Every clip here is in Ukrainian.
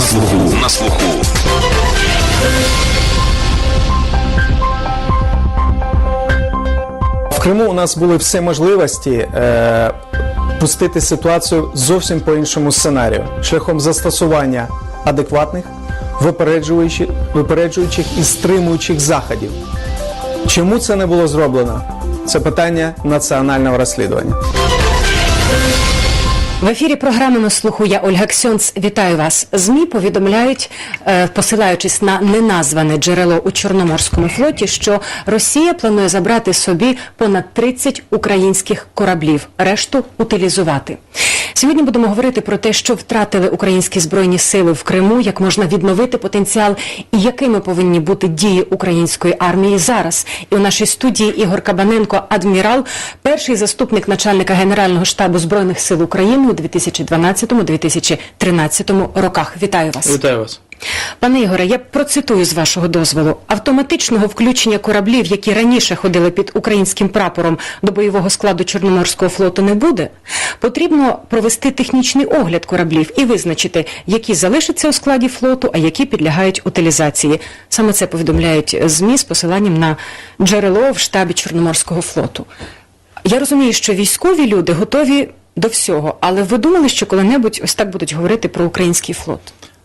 На слуху. На слуху. В Криму у нас були всі можливості е, пустити ситуацію зовсім по іншому сценарію, шляхом застосування адекватних, випереджуючих, випереджуючих і стримуючих заходів. Чому це не було зроблено? Це питання національного розслідування. В ефірі програми на слуху я Ольга Ксьонц. Вітаю вас. ЗМІ повідомляють, е, посилаючись на неназване джерело у Чорноморському флоті, що Росія планує забрати собі понад 30 українських кораблів, решту утилізувати. Сьогодні будемо говорити про те, що втратили українські збройні сили в Криму, як можна відновити потенціал і якими повинні бути дії української армії зараз. І у нашій студії Ігор Кабаненко, адмірал, перший заступник начальника Генерального штабу збройних сил України 2012-2013 роках. Вітаю вас. Вітаю вас. Пане Ігоре, я процитую з вашого дозволу. Автоматичного включення кораблів, які раніше ходили під українським прапором до бойового складу Чорноморського флоту, не буде. Потрібно провести технічний огляд кораблів і визначити, які залишаться у складі флоту, а які підлягають утилізації. Саме це повідомляють ЗМІ з посиланням на джерело в штабі Чорноморського флоту. Я розумію, що військові люди готові до всього, але ви думали, що коли-небудь ось так будуть говорити про український флот?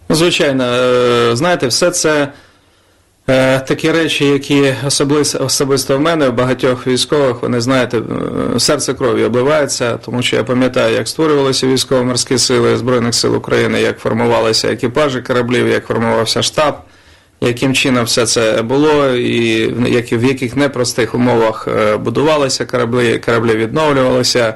Ну, Звичайно, е, знаєте, все це е, такі речі, які особисто, особисто в мене, в багатьох військових, вони знаєте, е, серце крові обливається, тому що я пам'ятаю, як створювалися військово-морські сили Збройних сил України, як формувалися екіпажі кораблів, як формувався штаб, яким чином все це було, і в яких непростих умовах будувалися кораблі, кораблі відновлювалися.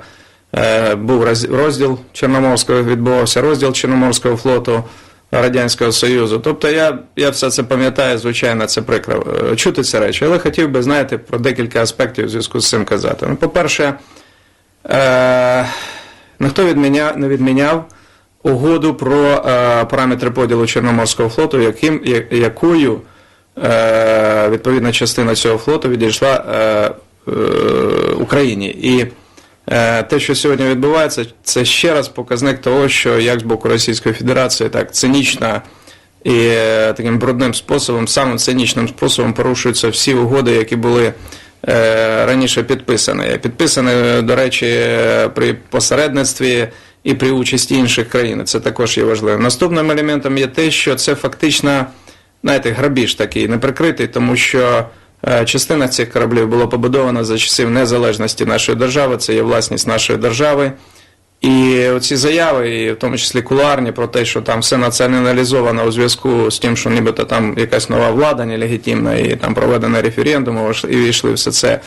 Е, Був розділ Чорноморського, відбувався розділ Чорноморського флоту. Радянського Союзу. Тобто я, я все це пам'ятаю, звичайно, це прикро е, чути ці речі, але хотів би, знаєте, про декілька аспектів в зв'язку з цим казати. Ну, по-перше, е, ніхто відміня, не відміняв угоду про е, параметри поділу Чорноморського флоту, яким, я- якою е, відповідна частина цього флоту відійшла е, е, Україні. І Те, що сьогодні відбувається, це ще раз показник того, що як з боку Російської Федерації так цинічно і е, таким брудним способом, самим цинічним способом порушуються всі угоди, які були е, раніше підписані. Підписані, до речі, е, при посередництві і при участі інших країн. Це також є важливим. Наступним елементом є те, що це фактично, знаєте, грабіж такий неприкритий, тому що. Е, Частина цих кораблів була побудована за часів незалежності нашої держави, це є власність нашої держави. І оці заяви, і в тому числі кулуарні, про те, що там все націоналізовано у зв'язку з тим, що нібито там якась нова влада нелегітимна, і там проведено референдум, і війшли все це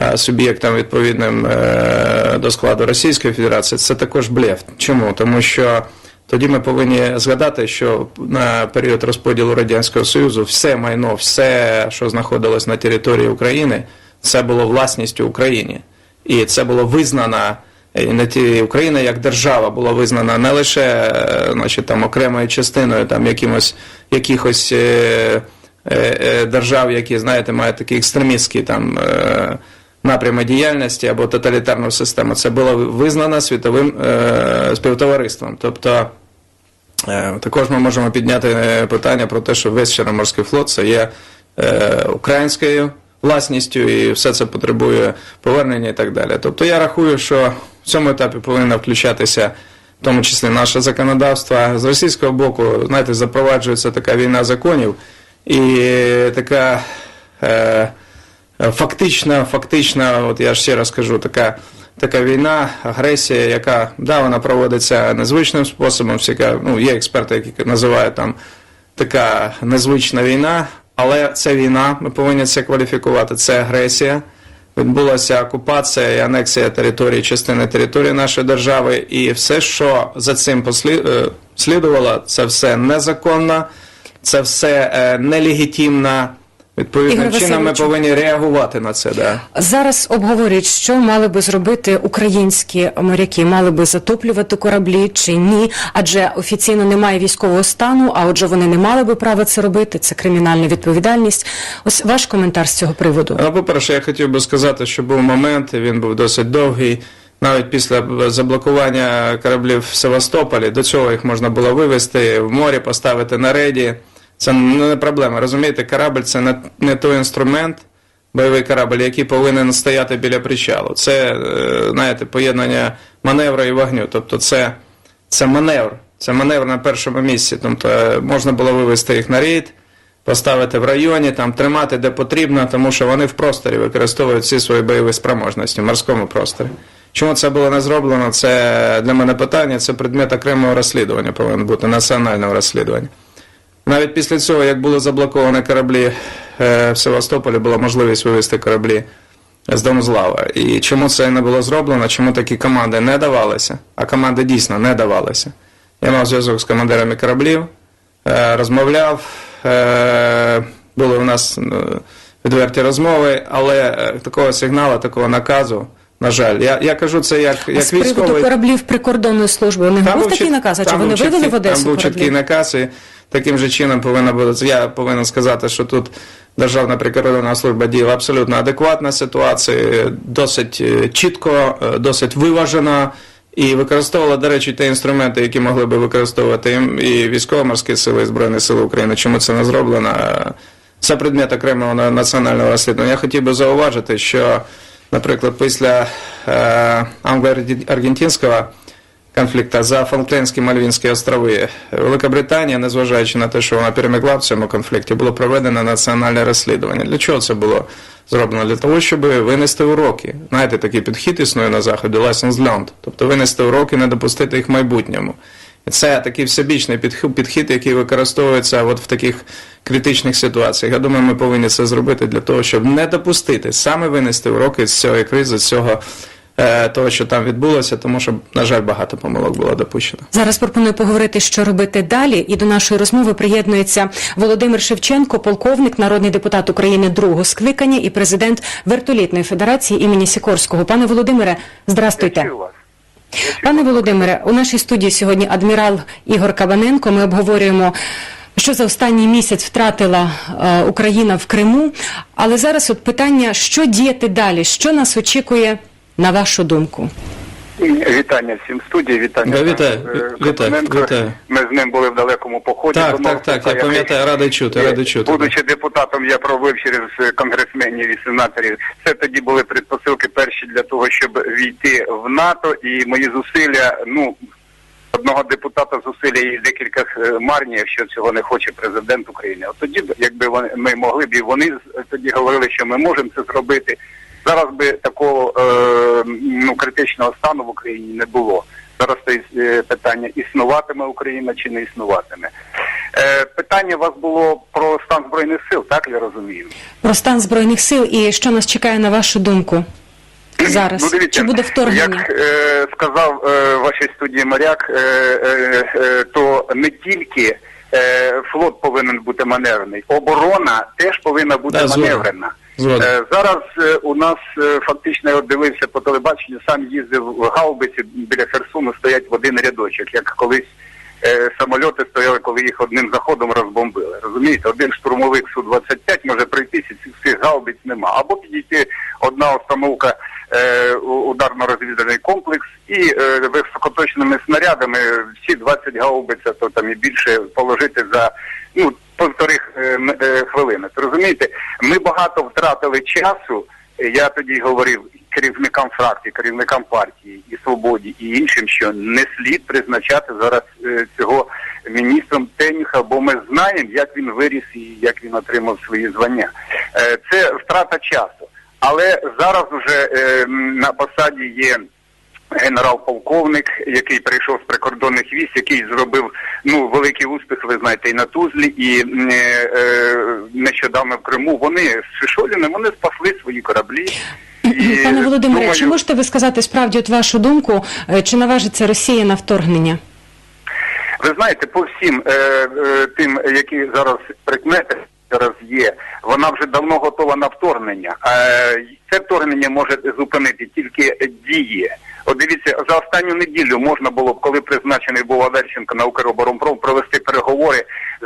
е, суб'єктам відповідним е, до складу Російської Федерації, це також блеф. Чому? Тому що тоді ми повинні згадати, що на період розподілу Радянського Союзу все майно, все, що знаходилось на території України, це було власністю України. І це було визнано, не ті Україна як держава була визнана не лише е, значить, там, окремою частиною там, якимось, якихось е, е, е, держав, які, знаєте, мають такі екстремістські там. Е, напрями діяльності або тоталітарну систему. Це було визнано світовим е, співтовариством. Тобто також ми можемо підняти е, питання про те, що весь Чорноморський флот це є е, українською власністю і все це потребує повернення і так далі. Тобто я рахую, що в цьому етапі повинно включатися. В тому числі наше законодавство з російського боку, знаєте, запроваджується така війна законів і така е, фактично, фактично, от я ще раз кажу, така, така війна, агресія, яка да, вона проводиться незвичним способом. Всі, ну, є експерти, які називають там така незвична війна, але це війна, ми повинні це кваліфікувати. Це агресія. Відбулася окупація і анексія території, частини території нашої держави, і все, що за цим послід... е, це все незаконно, це все е, нелегітимно. Відповідним чином ми повинні реагувати на це. Да. Зараз обговорюють, що мали би зробити українські моряки, мали би затоплювати кораблі чи ні, адже офіційно немає військового стану, а отже, вони не мали би права це робити. Це кримінальна відповідальність. Ось ваш коментар з цього приводу. Ну, по-перше, я хотів би сказати, що був момент, він був досить довгий, навіть після заблокування кораблів в Севастополі, до цього їх можна було вивезти в море, поставити на рейді. Це не проблема. Розумієте, корабль це не, не той інструмент, бойовий корабль, який повинен стояти біля причалу. Це, е, знаєте, поєднання маневру і вогню. Тобто це, це маневр. Це маневр на першому місці. Тобто е, можна було вивезти їх на рейд, поставити в районі, там тримати де потрібно, тому що вони в просторі використовують всі свої бойові спроможності в морському просторі. Чому це було не зроблено? Це для мене питання, це предмет окремого розслідування, повинен бути національного розслідування. Навіть після цього, як були заблоковані кораблі е, в Севастополі, була можливість вивезти кораблі з Донузлава. І чому це не було зроблено, чому такі команди не давалися, а команди дійсно не давалися. Я мав зв'язок з командирами кораблів, е, розмовляв, е, були у нас відверті розмови, але такого сигналу, такого наказу, на жаль, я, я кажу це як, як З приводу військовий. кораблів прикордонної служби, у них був такий наказ, а чи вони вивели в Одесу Там був чіткий наказ, і таким же чином повинна бути. Я повинен сказати, що тут Державна прикордонна служба діяла абсолютно адекватна ситуація, досить е, чітко, е, досить виважено. І використовувала, до речі, ті інструменти, які могли би використовувати і- військово-морські сили, і Збройні Сили України. Чому це не зроблено? Це предмет окремого на- національного розслідування. Я хотів би зауважити, що, наприклад, після е, англо-аргентинського конфлікту за Фолклендські Мальвінські острови. Велика Британія, незважаючи на те, що вона перемогла в цьому конфлікті, було проведено національне розслідування. Для чого це було зроблено? Для того, щоб винести уроки. Знаєте, такий підхід існує на заході lessons learned. Тобто винести уроки, не допустити їх в майбутньому. Це такий всебічний підхід, який використовується от в таких критичних ситуаціях. Я думаю, ми повинні це зробити для того, щоб не допустити саме винести уроки з цієї кризи, з цього того, що там відбулося, тому що, на жаль, багато помилок було допущено. Зараз пропоную поговорити, що робити далі. І до нашої розмови приєднується Володимир Шевченко, полковник, народний депутат України другого скликання і президент вертолітної федерації імені Сікорського. Пане Володимире, здрастуйте. Пане Володимире, у нашій студії сьогодні адмірал Ігор Кабаненко. Ми обговорюємо. Що за останній місяць втратила е, Україна в Криму? Але зараз от питання, що діяти далі? Що нас очікує, на вашу думку? Вітання всім студії, вітання. Да, вітаю, е, вітаю, вітаю. Ми з ним були в далекому поході. Так, так, так, я пам'ятаю, радий чути, радий чути. Будучи депутатом, я пробив через е, конгресменів і сенаторів. Це тоді були предпосилки перші для того, щоб війти в НАТО, і мої зусилля, ну. Одного депутата зусилля і декілька е, марні, якщо цього не хоче президент України. От тоді, якби вони ми могли б, і вони тоді говорили, що ми можемо це зробити. Зараз би такого е, ну критичного стану в Україні не було. Зараз стоїть е, питання: існуватиме Україна чи не існуватиме. Е, питання у вас було про стан збройних сил, так я розумію. Про стан збройних сил і що нас чекає на вашу думку зараз? Чи буде вторгнення? Ну, Як е, сказав е, вашій студії моряк, е, е, е, то не тільки е, флот повинен бути маневрений, оборона теж повинна бути Да, маневрена. Згоден. Е, зараз е, у нас е, фактично я от дивився по телебаченню, сам їздив в гаубиці біля Херсону, стоять в один рядочок, як колись. е, Самольоти стояли, коли їх одним заходом розбомбили. Розумієте, один штурмовик Су-25 може прийти, цих всіх гаубиць нема. Або підійти одна установка е, ударно-розвідувальний комплекс і е, високоточними снарядами всі 20 гаубиць, то там і більше положити за ну півтори е, е, хвилини. Розумієте, ми багато втратили часу. Я тоді говорив керівникам фракції, керівникам партії і свободі і іншим, що не слід призначати зараз е, цього міністром Тенюха, бо ми знаємо, як він виріс і як він отримав свої звання. Е, це втрата часу. Але зараз вже е, на посаді є генерал-полковник, який прийшов з прикордонних військ, який зробив ну великий успіх, ви знаєте, і на Тузлі, і е, е, нещодавно в Криму. Вони з Шишоліним, вони спасли свої кораблі. І, Пане Володимире, думаю, чи можете ви сказати справді от вашу думку, е, чи наважиться Росія на вторгнення? Ви знаєте, по всім е, е, тим, які зараз прикмети зараз є, вона вже давно готова на вторгнення. Е, це вторгнення може зупинити тільки дії. От дивіться, за останню неділю можна було б, коли призначений був Аверченко на Укроборонпром, провести переговори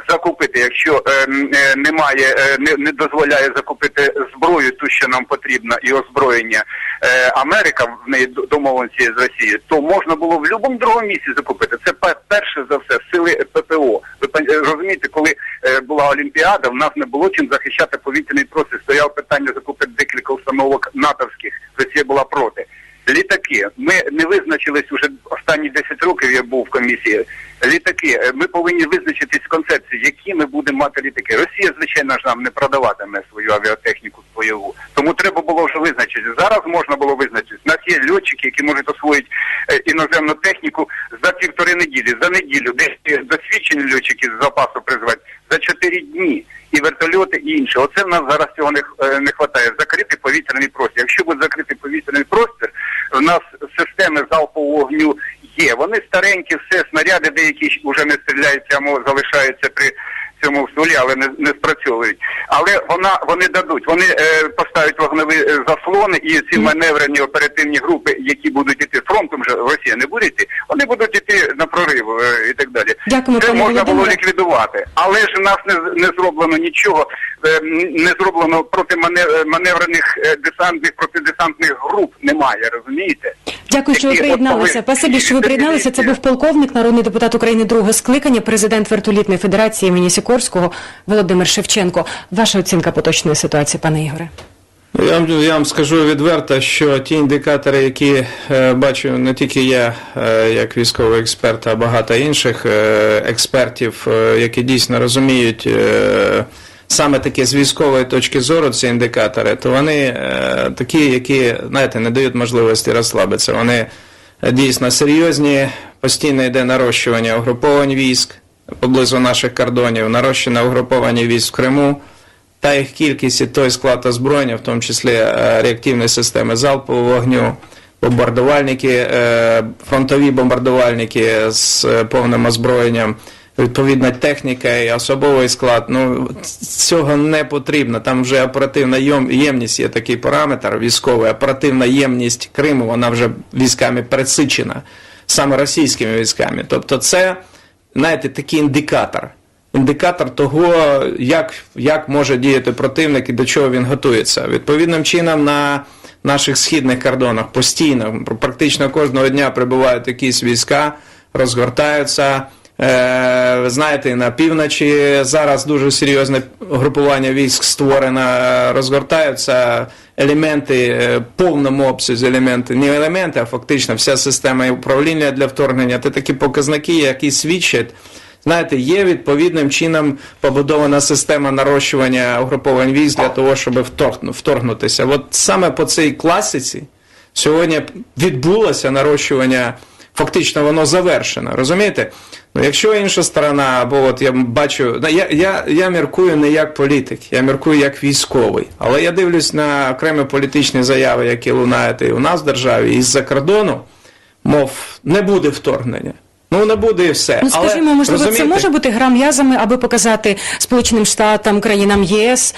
закупити, якщо е, е, немає, е, не, не дозволяє закупити зброю, ту, що нам потрібна, і озброєння е, Америка в неї до- домовленості з Росією, то можна було в будь-якому другому місці закупити. Це перше за все сили ППО. Ви е, розумієте, коли е, була Олімпіада, в нас не було чим захищати повітряний простір. Стояло питання закупити декілька установок натовських. Росія була проти. Літаки. Ми не визначились уже останні 10 років. Я був в комісії. Літаки. Е, Ми повинні визначитись з концепцією, які ми будемо мати літаки. Росія, звичайно ж, нам не продаватиме свою авіатехніку бойову. Тому треба було вже визначитись. Зараз можна було визначитись. У нас є льотчики, які можуть освоїти е, іноземну техніку за півтори неділі, за неділю. Десь досвідчені льотчики з запасу призвати за чотири дні. І вертольоти, і інше. Оце в нас зараз цього не, е, не вистачає. Закритий повітряний простір. Якщо буде закритий повітряний простір, в нас системи залпового вогню є. Вони старенькі, все, снаряди деякі вже не стріляють, прямо залишаються при цьому в столі, але не, не спрацьовують. Але вона вони дадуть, вони е, поставлять вогневі е, заслони і ці маневрені оперативні групи, які будуть іти фронтом, вже Росія не буде йти, вони будуть іти на прорив е, і так далі. Дякуємо, Це можна було ліквідувати, але ж нас не, не зроблено нічого, е, не зроблено проти мане- маневрених е, десантних протидесантних груп. Немає, розумієте? Дякую, що ви приєдналися. от Спасибі, що ви приєдналися. Це був полковник, народний депутат України другого скликання, президент вертолітної федерації імені Сікорського Володимир Шевченко. Ваша оцінка поточної ситуації, пане Ігоре? Ну, Я вам, я вам скажу відверто, що ті індикатори, які е, бачу не тільки я, е, як військовий експерт, а багато інших е, експертів, е, які дійсно розуміють е, саме таке з військової точки зору ці індикатори, то вони е, такі, які, знаєте, не дають можливості розслабитися. Вони е, дійсно серйозні, постійно йде нарощування угруповань військ поблизу наших кордонів, нарощення угруповання військ в Криму та їх кількість і той склад озброєння, в тому числі е, реактивні системи залпового вогню, бомбардувальники, е, фронтові бомбардувальники з е, повним озброєнням, відповідна техніка і особовий склад. Ну цього не потрібно. Там вже оперативна ємність є такий параметр військовий. Оперативна ємність Криму, вона вже військами пересичена, саме російськими військами. Тобто, це знаєте, такий індикатор індикатор того, як, як може діяти противник і до чого він готується. Відповідним чином на наших східних кордонах постійно, практично кожного дня прибувають якісь війська, розгортаються. Е, ви знаєте, на півночі зараз дуже серйозне групування військ створено, е, розгортаються елементи, в повному обсязі елементи, не елементи, а фактично вся система управління для вторгнення. Це такі показники, які свідчать. Знаєте, є відповідним чином побудована система нарощування угруповань військ для того, щоб вторгну- вторгнутися. От саме по цій класиці сьогодні відбулося нарощування, фактично воно завершено. Розумієте? Ну, якщо інша сторона, або от я бачу, ну, я, я, я міркую не як політик, я міркую як військовий. Але я дивлюсь на окремі політичні заяви, які лунають і у нас в державі, і з-за кордону, мов, не буде вторгнення. Ну не буде і все. Ну скажімо, Але, можливо, це може бути гра м'язами, аби показати Сполученим Штатам, країнам єС.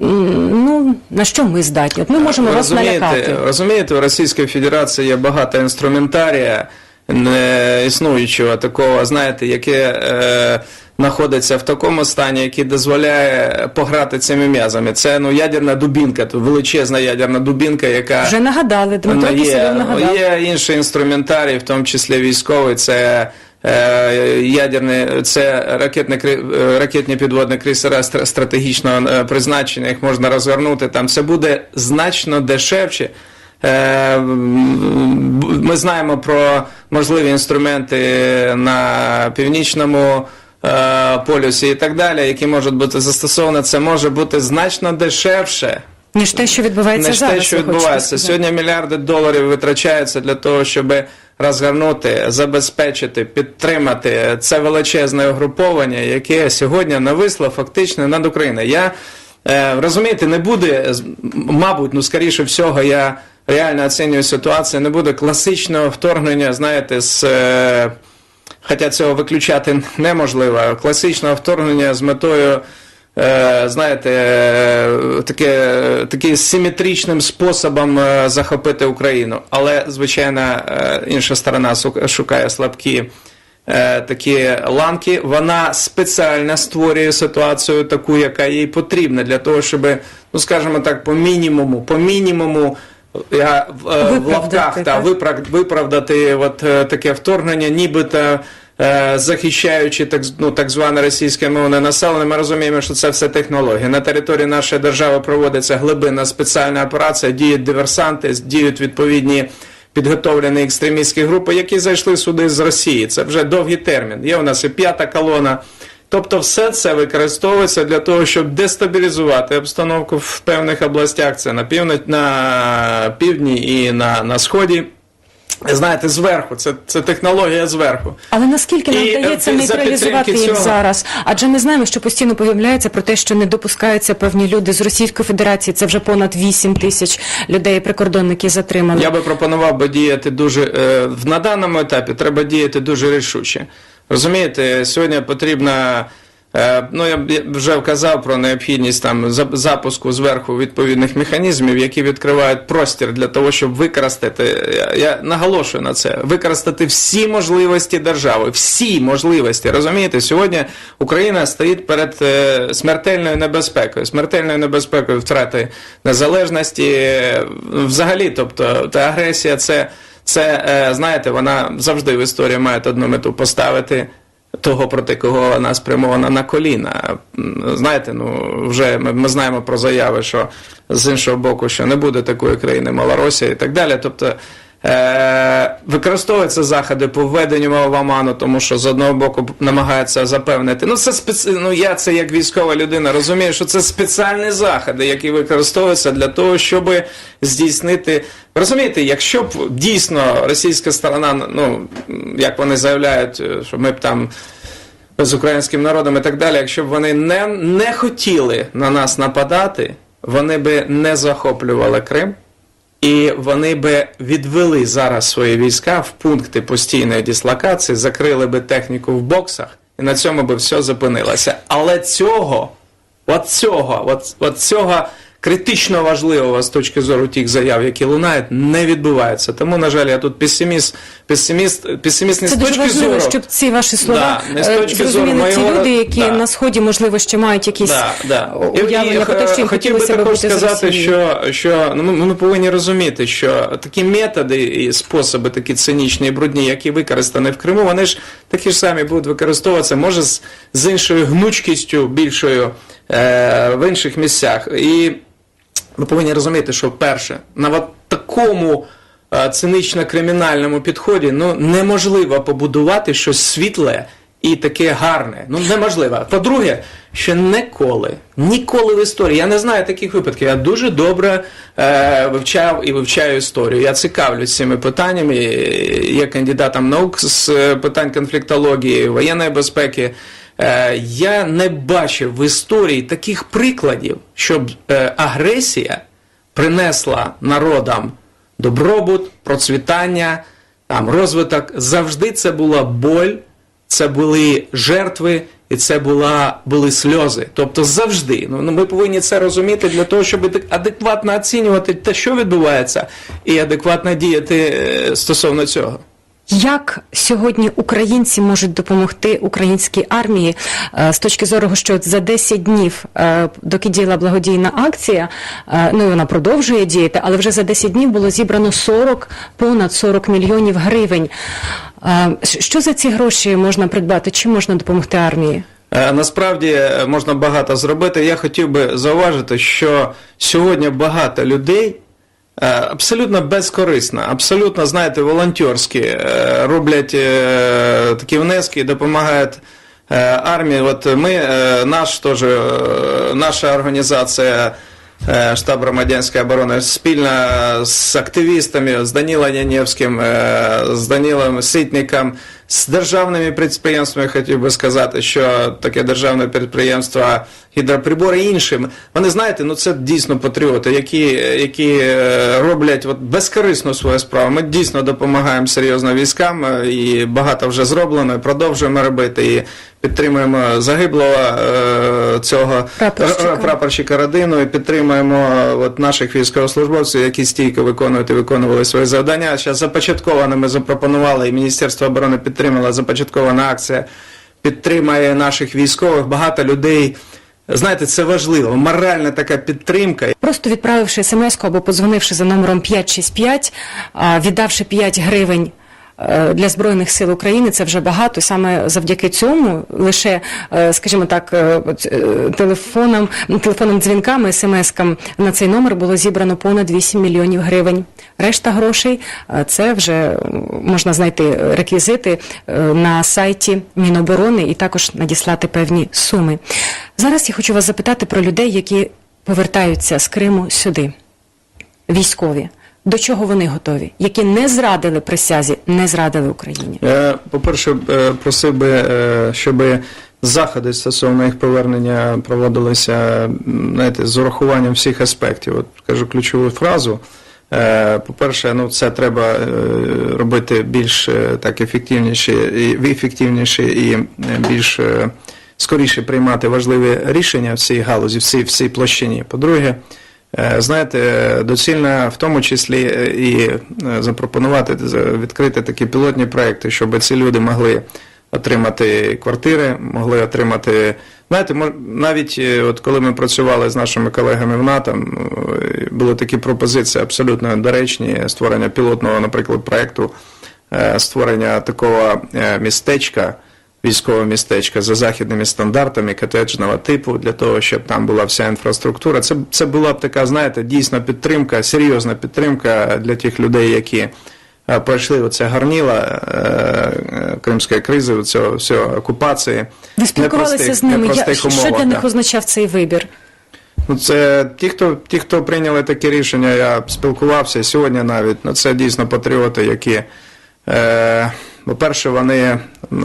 Ну на що ми здатні? От ми можемо Ви вас налякати. Розумієте, у Російської Федерації є багато інструментарія не існуючого такого, знаєте, яке е, знаходиться в такому стані, який дозволяє пограти цими м'язами. Це ну ядерна дубінка, то величезна ядерна дубінка, яка Вже нагадали, Дмитро є, нагадав. є інший інструментарій, в тому числі військовий, це е, ядерні, це ракетні, е, ракетні підводні крейсера стратегічного е, призначення, їх можна розгорнути там. Це буде значно дешевше. Е, Ми знаємо про можливі інструменти на північному е, полюсі і так далі, які можуть бути застосовані. Це може бути значно дешевше Ніж те, що відбувається не ж зараз. те, що відбувається. Сьогодні мільярди доларів витрачаються для того, щоб розгорнути, забезпечити, підтримати це величезне угруповання, яке сьогодні нависло фактично над Україною. Я е, розумієте, не буде, мабуть, ну скоріше всього, я реально оцінюю ситуацію, не буде класичного вторгнення, знаєте, з. Е, Хоча цього виключати неможливо. Класичного вторгнення з метою, е, знаєте, е, таке, таким симетричним способом захопити Україну. Але, звичайно, інша сторона шукає слабкі такі ланки. Вона спеціально створює ситуацію таку, яка їй потрібна для того, щоб, ну скажімо так, по мінімуму, по мінімуму. Я в, е, в лавках та виправдати от е, таке вторгнення, нібито е, захищаючи так, ну, так зване російське мовне населення, ми розуміємо, що це все технології. На території нашої держави проводиться глибинна спеціальна операція, діють диверсанти, діють відповідні підготовлені екстремістські групи, які зайшли сюди з Росії. Це вже довгий термін. Є у нас і п'ята колона. Тобто все це використовується для того, щоб дестабілізувати обстановку в певних областях. Це на північ, на півдні і на, на сході. Знаєте, зверху, це, це технологія зверху. Але наскільки нам е, вдається нейтралізувати їх цього- зараз? Адже ми знаємо, що постійно повідомляється про те, що не допускаються певні люди з Російської Федерації. Це вже понад 8 тисяч людей, прикордонники затримали. Я би пропонував би діяти дуже е, на даному етапі. Треба діяти дуже рішуче. Розумієте, сьогодні потрібна. е, Ну, я вже вказав про необхідність там запуску зверху відповідних механізмів, які відкривають простір для того, щоб використати. Я, я наголошую на це, використати всі можливості держави, всі можливості. Розумієте, сьогодні Україна стоїть перед е, смертельною небезпекою, смертельною небезпекою втрати незалежності. е, Взагалі, тобто, та агресія, це, це е, знаєте, вона завжди в історії має одну мету поставити. Того, проти кого вона спрямована на коліна. Знаєте, ну вже ми, ми знаємо про заяви, що з іншого боку, що не буде такої країни Малоросія і так далі. Тобто використовуються заходи по введенню в оману, тому що з одного боку намагаються запевнити. Ну, це специ... ну я це як військова людина розумію, що це спеціальні заходи, які використовуються для того, щоб здійснити. Розумієте, якщо б дійсно російська сторона, ну як вони заявляють, е, що ми б там з українським народом і так далі, якщо б вони не, не хотіли на нас нападати, вони би не захоплювали Крим. І вони би відвели зараз свої війська в пункти постійної дислокації, закрили би техніку в боксах, і на цьому би все зупинилося. Але цього, от цього, от, от цього критично важливого з точки зору тих заяв, які лунають, не відбувається. Тому, на жаль, я тут песиміст, песиміст, песиміст не Це з дуже точки важливо, зору. щоб ці ваші слова Да, не з е, точки зору зрозуміли ті моєго- люди, які да. на сході, можливо, ще мають якісь Да, да. уявлення про те, що їм хотів би хотілося також бути з сказати, Росією. що, що ну, ми, ми повинні розуміти, що такі методи і способи, такі цинічні і брудні, які використані в Криму, вони ж такі ж самі будуть використовуватися, може з, з іншою гнучкістю більшою е, в інших місцях. І ми повинні розуміти, що перше, на такому е, цинично-кримінальному підході ну, неможливо побудувати щось світле і таке гарне. Ну, неможливо. По-друге, що ніколи, ніколи в історії, я не знаю таких випадків. Я дуже добре е, вивчав і вивчаю історію. Я цікавлюсь цими питаннями. Є кандидатом наук з е, питань конфліктології, воєнної безпеки. Е, Я не бачив в історії таких прикладів, щоб е, агресія принесла народам добробут, процвітання, там, розвиток. Завжди це була боль, це були жертви і це була, були сльози. Тобто завжди. Ну, ну, ми повинні це розуміти для того, щоб адекватно оцінювати те, що відбувається, і адекватно діяти е, стосовно цього. Як сьогодні українці можуть допомогти українській армії е, з точки зору, що за 10 днів, е, доки діяла благодійна акція, е, ну і вона продовжує діяти, але вже за 10 днів було зібрано 40, понад 40 мільйонів гривень. Що за ці гроші можна придбати? Чим можна допомогти армії? Насправді можна багато зробити. Я хотів би зауважити, що сьогодні багато людей абсолютно безкорисно, абсолютно, знаєте, волонтерські е, роблять е, такі внески і допомагають е, армії. От ми, е, наш теж, е, наша організація. е, Штаб громадянської оборони спільно з активістами, з Данілом Янєвським, е, з Данілом Ситником, з державними підприємствами хотів би сказати, що таке державне підприємство гідроприбори і іншим. Вони знаєте, ну це дійсно патріоти, які, які е, роблять от безкорисно свою справу. Ми дійсно допомагаємо серйозно військам і багато вже зроблено, і продовжуємо робити. І підтримуємо загиблого е, цього Прапорщика. р- р- прапорщика родину і підтримуємо е, от наших військовослужбовців, які стійко виконують і виконували свої завдання. Зараз започатковано ми запропонували і Міністерство оборони підтримала започаткована акція підтримає наших військових. Багато людей. Знаєте, це важливо. Моральна така підтримка. Просто відправивши смс або подзвонивши за номером 565, а, віддавши 5 гривень е, для Збройних сил України, це вже багато. Саме завдяки цьому лише, е, скажімо так, е, е, телефоном, дзвінками, смс-кам на цей номер було зібрано понад 8 мільйонів гривень. Решта грошей е, це вже е, можна знайти реквізити е, на сайті Міноборони і також надіслати певні суми. Зараз я хочу вас запитати про людей, які повертаються з Криму сюди. Військові. До чого вони готові? Які не зрадили присязі, не зрадили Україні. Я, по-перше, е, просив би, е, щоб заходи стосовно їх повернення проводилися знаєте, з урахуванням всіх аспектів. От кажу ключову фразу. Е, По-перше, ну це треба е, робити більш е, так ефективніше і ефективніше і е, більш е, скоріше приймати важливі рішення в цій галузі, в цій, в цій площині. По-друге, Е, Знаєте, е, доцільно в тому числі е, і е, запропонувати відкрити такі пілотні проекти, щоб ці люди могли отримати квартири, могли отримати. Знаєте, навіть е, от коли ми працювали з нашими колегами в НАТО, е, були такі пропозиції абсолютно доречні створення пілотного, наприклад, проекту, е, створення такого е, містечка військове містечко за західними стандартами котеджного типу, для того, щоб там була вся інфраструктура. Це, це була б така, знаєте, дійсна підтримка, серйозна підтримка для тих людей, які е, пройшли оце гарніло е, е, кримської кризи, цього всього окупації. Ви спілкувалися непростих- з ними. Я, що умовах, для них означав цей вибір? Ну, це ті, хто ті, хто прийняли таке рішення, я спілкувався сьогодні навіть. Ну, це дійсно патріоти, які, е, по-перше, вони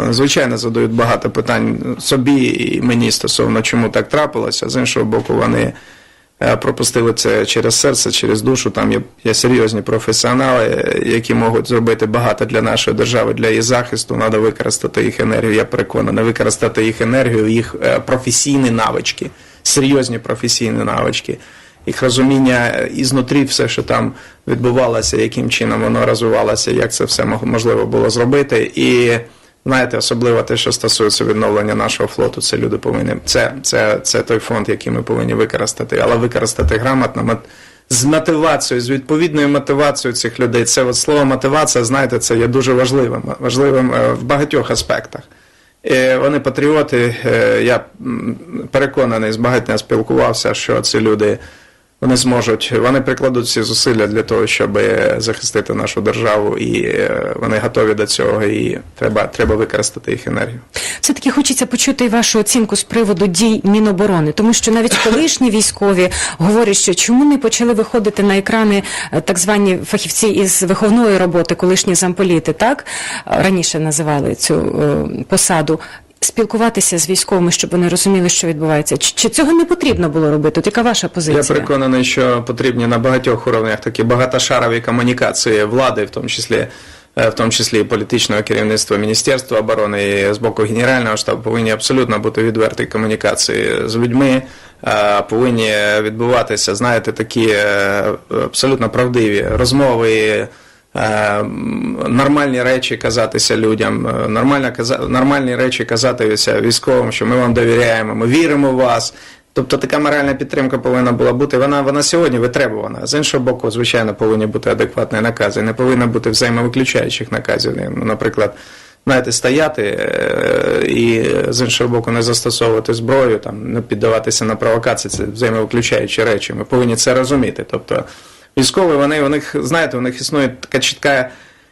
звичайно задають багато питань собі і мені стосовно чому так трапилося. З іншого боку, вони е, пропустили це через серце, через душу. Там є, є серйозні професіонали, які можуть зробити багато для нашої держави, для її захисту. Треба використати їх енергію. Я переконаний, використати їх енергію, їх е, професійні навички, серйозні професійні навички. Їх розуміння ізнутрі все, що там відбувалося, яким чином воно розвивалося, як це все можливо було зробити. І знаєте, особливо те, що стосується відновлення нашого флоту, це люди повинні. Це, це, це той фонд, який ми повинні використати, але використати грамотно, з мотивацією, з відповідною мотивацією цих людей. Це от слово мотивація, знаєте, це є дуже важливим, важливим е, в багатьох аспектах. Е, Вони патріоти. е, Я переконаний, з багатьма спілкувався, що ці люди вони зможуть, вони прикладуть всі зусилля для того, щоб захистити нашу державу, і е, вони готові до цього, і треба, треба використати їх енергію. Все-таки хочеться почути вашу оцінку з приводу дій Міноборони, тому що навіть колишні військові говорять, що чому не почали виходити на екрани е, так звані фахівці із виховної роботи, колишні замполіти, так Е, раніше називали цю е, посаду. Спілкуватися з військовими, щоб вони розуміли, що відбувається. Чи, чи цього не потрібно було робити? От яка ваша позиція? Я переконаний, що потрібні на багатьох уровнях такі багатошарові комунікації влади, в тому числі. е, В тому числі і політичного керівництва Міністерства оборони і з боку Генерального штабу повинні абсолютно бути відверті комунікації з людьми, е, повинні відбуватися, знаєте, такі е, абсолютно правдиві розмови, нормальні речі казатися людям, е, нормально нормальні речі казатися військовим, що ми вам довіряємо, ми віримо в вас. Тобто така моральна підтримка повинна була бути. Вона, вона сьогодні витребувана. З іншого боку, звичайно, повинні бути адекватні накази. Не повинно бути взаємовиключаючих наказів. Ну, Наприклад, знаєте, стояти е, і з іншого боку не застосовувати зброю, там не піддаватися на провокації. Це взаємовиключаючі речі. Ми повинні це розуміти. Тобто, військові, вони у них, знаєте, у них існує така чітка.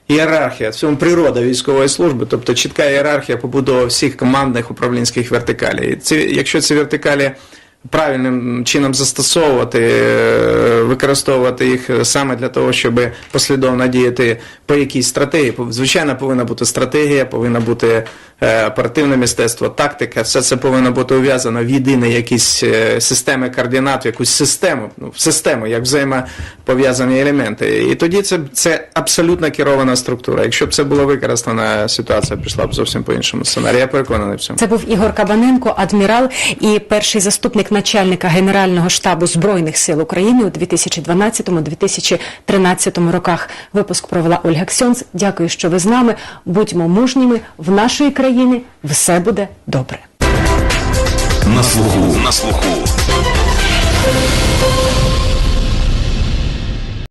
Ієрархія, в цьому природа військової служби, тобто чітка ієрархія побудова всіх командних управлінських вертикалей. І Ці, якщо ці вертикалі правильним чином застосовувати, е, використовувати їх саме для того, щоб послідовно діяти по якійсь стратегії, звичайно, повинна бути стратегія, повинна бути оперативне мистецтво, тактика, все це повинно бути ув'язано в єдині якісь е, системи координат, в якусь систему, ну, в систему, як взаємопов'язані елементи. І тоді це, це абсолютно керована структура. Якщо б це було використано, ситуація пішла б зовсім по іншому сценарію. Я переконаний в цьому. Це був Ігор Кабаненко, адмірал і перший заступник начальника Генерального штабу Збройних сил України у 2012-2013 роках. Випуск провела Ольга Ксьонц. Дякую, що ви з нами. Будьмо мужніми. В нашої країни все буде добре. На слуху. На слуху.